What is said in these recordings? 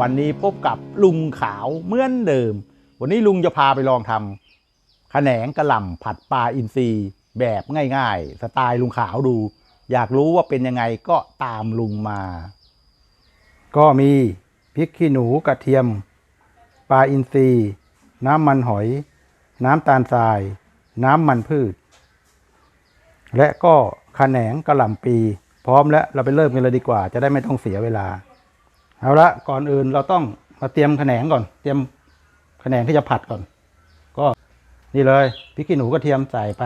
วันนี้พบกับลุงขาวเหมือนเดิม วันนี้ลุงจะพาไปลองทำขแหนงกระหล่ำผัดปลาอินทรีแบบง่ายๆ สไตล์ลุงขาวดู อยากรู้ว่าเป็นยังไงก็ตามลุงมา ก็มีพริกขี้หนูกระเทียม ปลาอินทรีน้ำมันหอย น้ำตาลทราย น้ำมันพืช และก็ขแหนงกระหล่ำปี พร้อมแล้วเราไปเริ่มกันเลยดีกว่า จะได้ไม่ต้องเสียเวลา เอาละก่อนอื่นเราต้องมาเตรียมแหนงก่อน เตรียมแหนงที่จะผัดก่อน ก็นี่เลยพริกขี้หนูกระเทียมใส่ไป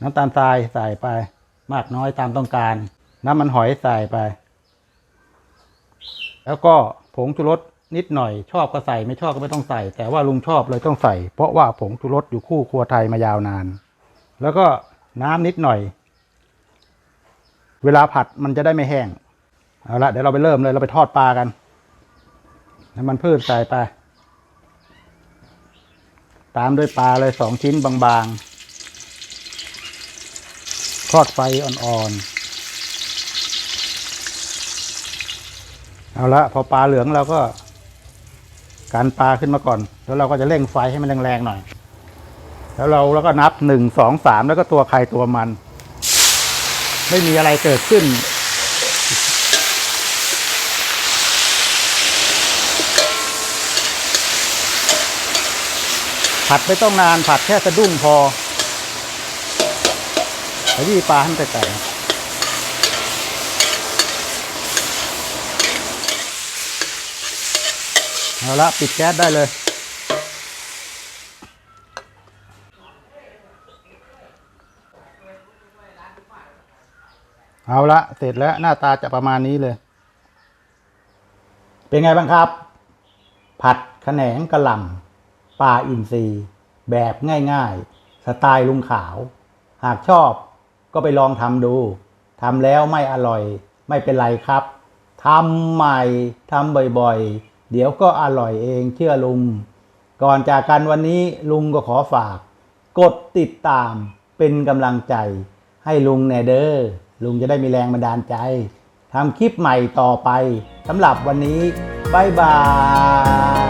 น้ำตาลทรายใส่ไป มากน้อยตามต้องการ น้ำมันหอยใส่ไป แล้วก็ผงชูรสนิดหน่อย ชอบก็ใส่ไม่ชอบก็ไม่ต้องใส่ แต่ว่าลุงชอบเลยต้องใส่ เพราะว่าผงชูรสอยู่คู่ครัวไทยมายาวนาน แล้วก็น้ำนิดหน่อย เวลาผัดมันจะได้ไม่แห้ง เอาละเดี๋ยวเราไปเริ่มเลยเราไปทอดปลากันน้ำมันพืชใส่ไป ตามด้วยปลาเลยสองชิ้นบางๆ ทอดไฟอ่อนๆ เอาละพอปลาเหลืองเราก็กันปลาขึ้นมาก่อน แล้วเราก็จะเร่งไฟให้มันแรงๆหน่อย แล้วเราแล้วก็นับหนึ่งสองสามแล้วก็ตัวใครตัวมัน ไม่มีอะไรเกิดขึ้น ผัดไม่ต้องนานผัดแค่สะดุ้งพอขยี้ปลาให้มันแตกเอาละปิดแก๊สได้เลย เอาละเสร็จแล้วหน้าตาจะประมาณนี้เลย เป็นไงบ้างครับ ผัดขแหนงกระหล่ำ ปลาอินทรีแบบง่ายๆ สไตล์ลุงขาว หากชอบก็ไปลองทำดูทำแล้วไม่อร่อยไม่เป็นไรครับทำใหม่ทำบ่อยๆ เดี๋ยวก็อร่อยเองเชื่อลุง ก่อนจากกันวันนี้ลุงก็ขอฝาก กดติดตามเป็นกำลังใจ ให้ลุงแนเดอร์ลุงจะได้มีแรงบันดาลใจทำคลิปใหม่ต่อไปสำหรับวันนี้ บ๊ายบาย